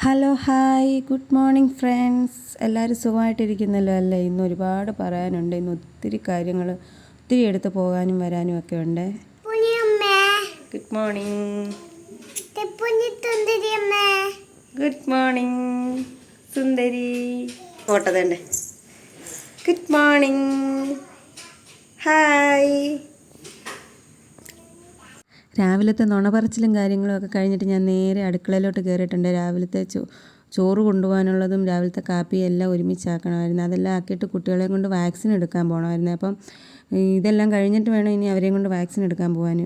Hello hi good morning friends എല്ലാവരും സുഖമായിട്ടിരിക്കുന്നല്ലോ അല്ലേ? ഇന്ന് ഒരുപാട് പറയാനുണ്ട്. ഇന്ന് ഒത്തിരി കാര്യങ്ങൾ ഒത്തിരി എടുത്ത് പോകാനും വരാനും ഒക്കെ ഉണ്ട്. ഗുഡ് മോർണിംഗ് ഗുഡ് മോർണിംഗ് സുന്ദരി. ഓട്ടതണ്ടേ ഗുഡ് മോർണിംഗ് ഹായ് രാവിലത്തെ നുണപറച്ചിലും കാര്യങ്ങളും ഒക്കെ കഴിഞ്ഞിട്ട് ഞാൻ നേരെ അടുക്കളയിലോട്ട് കയറിയിട്ടുണ്ട് രാവിലത്തെ ചോ ചോറ് കൊണ്ടുപോകാനുള്ളതും രാവിലത്തെ കാപ്പിയും എല്ലാം ഒരുമിച്ചാക്കണമായിരുന്നു അതെല്ലാം ആക്കിയിട്ട് കുട്ടികളെ കൊണ്ട് വാക്സിൻ എടുക്കാൻ പോകണമായിരുന്നു അപ്പം ഇതെല്ലാം കഴിഞ്ഞിട്ട് വേണം ഇനി അവരെയും കൊണ്ട് വാക്സിൻ എടുക്കാൻ പോകാൻ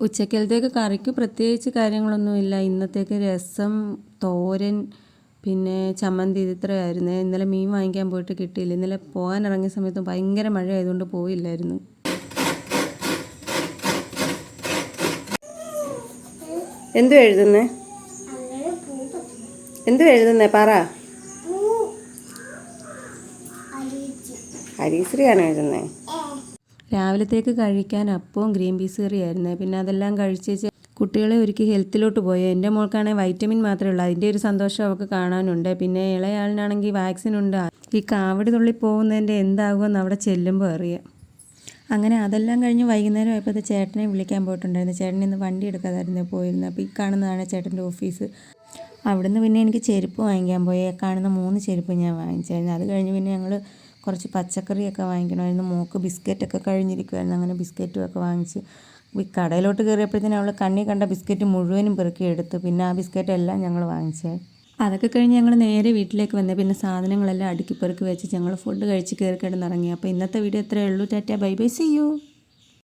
ഉച്ചക്കലത്തേക്ക് കറിക്ക് പ്രത്യേകിച്ച് കാര്യങ്ങളൊന്നുമില്ല ഇന്നത്തേക്ക് രസം തോരൻ പിന്നെ ചമ്മന്തി ഇത് ഇത്രയായിരുന്നു ഇന്നലെ മീൻ വാങ്ങിക്കാൻ പോയിട്ട് കിട്ടിയില്ല. ഇന്നലെ പോകാൻ ഇറങ്ങിയ സമയത്ത് ഭയങ്കര മഴ ആയതുകൊണ്ട് പോയില്ലായിരുന്നു. എന്തു എഴുതുന്നേ? എന്തു എഴുതുന്നേ? പറ. ഹരീശ്രീയാണ് എഴുതുന്നേ? രാവിലത്തേക്ക് കഴിക്കാൻ അപ്പവും ഗ്രീൻ പീസ് കറിയായിരുന്നു. പിന്നെ അതെല്ലാം കഴിച്ചേച്ച് കുട്ടികളെ ഒരുക്കി ഹെൽത്തിലോട്ട് പോയി? എന്റെ മോൾക്കാണെങ്കിൽ വൈറ്റമിൻ മാത്രമേ ഉള്ളൂ. അതിന്റെ ഒരു സന്തോഷം അവൾക്ക് കാണാനുണ്ട്. പിന്നെ ഇളയാളിനാണെങ്കിൽ വാക്സിൻ ഉണ്ട്. ഈ കാവടി തുള്ളി പോകുന്നതിന്റെ എന്താകുമെന്ന് അവിടെ ചെല്ലുമ്പോൾ അറിയാം. അങ്ങനെ അതെല്ലാം കഴിഞ്ഞ് വൈകുന്നേരം ആയപ്പോൾ ചേട്ടനെ വിളിക്കാൻ പോയിട്ടുണ്ടായിരുന്നു. ചേട്ടൻ ഇന്ന് വണ്ടി എടുക്കാതായിരുന്നു. പോയിരുന്നത് അപ്പോൾ ഈ കാണുന്നതാണ് ചേട്ടന്റെ ഓഫീസ്. അവിടുന്ന് പിന്നെ എനിക്ക് ചെരുപ്പ് വാങ്ങിക്കാൻ പോയി. കാണുന്ന മൂന്ന് ചെരുപ്പ് ഞാൻ വാങ്ങിച്ചായിരുന്നു. അത് കഴിഞ്ഞ് പിന്നെ ഞങ്ങൾ കുറച്ച് പച്ചക്കറിയൊക്കെ വാങ്ങിക്കണമായിരുന്നു. മോക്ക് ബിസ്ക്കറ്റൊക്കെ കഴിഞ്ഞിരിക്കുമായിരുന്നു അങ്ങനെ ബിസ്ക്കറ്റും ഒക്കെ വാങ്ങിച്ച് ഈ കടയിലോട്ട് കയറിയപ്പോഴത്തേനും അവൾ കണ്ണി കണ്ട ബിസ്ക്കറ്റ് മുഴുവനും പെറുക്കി എടുത്തു പിന്നെ ആ ബിസ്ക്കറ്റ് എല്ലാം ഞങ്ങൾ വാങ്ങിച്ചേ. അതൊക്കെ കഴിഞ്ഞ് ഞങ്ങൾ നേരെ വീട്ടിലേക്ക് വന്നേ. പിന്നെ സാധനങ്ങളെല്ലാം അടുക്കിപ്പെറുക്കി വെച്ച് ഞങ്ങൾ ഫുഡ് കഴിച്ച് കയറി കിടന്നിറങ്ങി അപ്പോൾ ഇന്നത്തെ വീഡിയോ ഇത്രയേ ഉള്ളൂ. Tata bye bye see you